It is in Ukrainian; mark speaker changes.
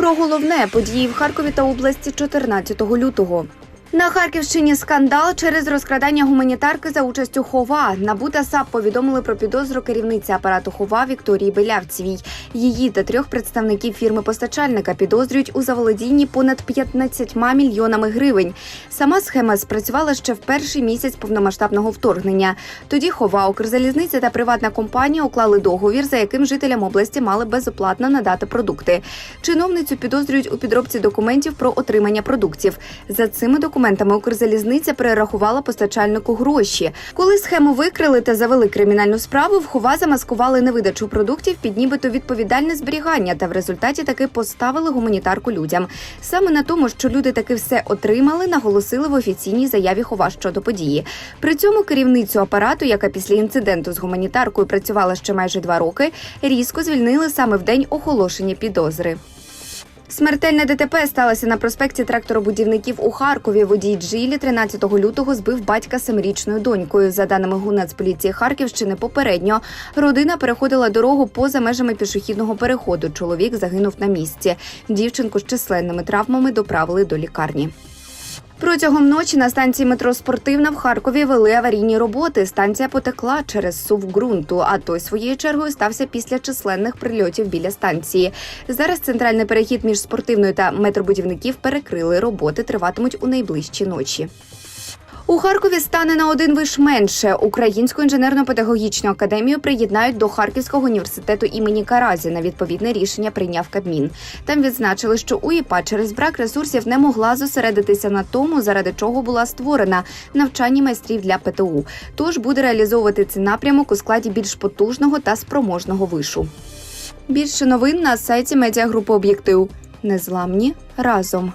Speaker 1: Про головне події в Харкові та області 14 лютого. На Харківщині скандал через розкрадання гуманітарки за участю хова. НАБУ та САП повідомили про підозру керівниці апарату хова Вікторії Белявцевій. Її та трьох представників фірми постачальника підозрюють у заволодінні понад 15 мільйонами гривень. Сама схема спрацювала ще в перший місяць повномасштабного вторгнення. Тоді хова, Укрзалізниця та приватна компанія уклали договір, за яким жителям області мали безоплатно надати продукти. Чиновницю підозрюють у підробці документів про отримання продуктів. За цими документами Укрзалізниця перерахувала постачальнику гроші. Коли схему викрили та завели кримінальну справу, в хова замаскували невидачу продуктів під нібито відповідальне зберігання, та в результаті таки поставили гуманітарку людям. Саме на тому, що люди таки все отримали, наголосили в офіційній заяві хова щодо події. При цьому керівницю апарату, яка після інциденту з гуманітаркою працювала ще майже два роки, різко звільнили саме в день оголошення підозри. Смертельне ДТП сталося на проспекті тракторобудівників у Харкові. Водій Джилі 13 лютого збив батька семирічною донькою. За даними Гунацполіції Харківщини, попередньо родина переходила дорогу поза межами пішохідного переходу. Чоловік загинув на місці. Дівчинку з численними травмами доправили до лікарні. Протягом ночі на станції метро Спортивна в Харкові вели аварійні роботи. Станція потекла через сув ґрунту, а той своєю чергою стався після численних прильотів біля станції. Зараз центральний перехід між спортивною та метробудівників перекрили. Роботи триватимуть у найближчі ночі. У Харкові стане на один виш менше. Українську інженерно-педагогічну академію приєднають до Харківського університету імені Каразіна. Відповідне рішення прийняв Кабмін. Там відзначили, що УІПА через брак ресурсів не могла зосередитися на тому, заради чого була створена навчання майстрів для ПТУ. Тож буде реалізовувати цей напрямок у складі більш потужного та спроможного вишу. Більше новин на сайті медіагрупи Об'єктив. Незламні разом.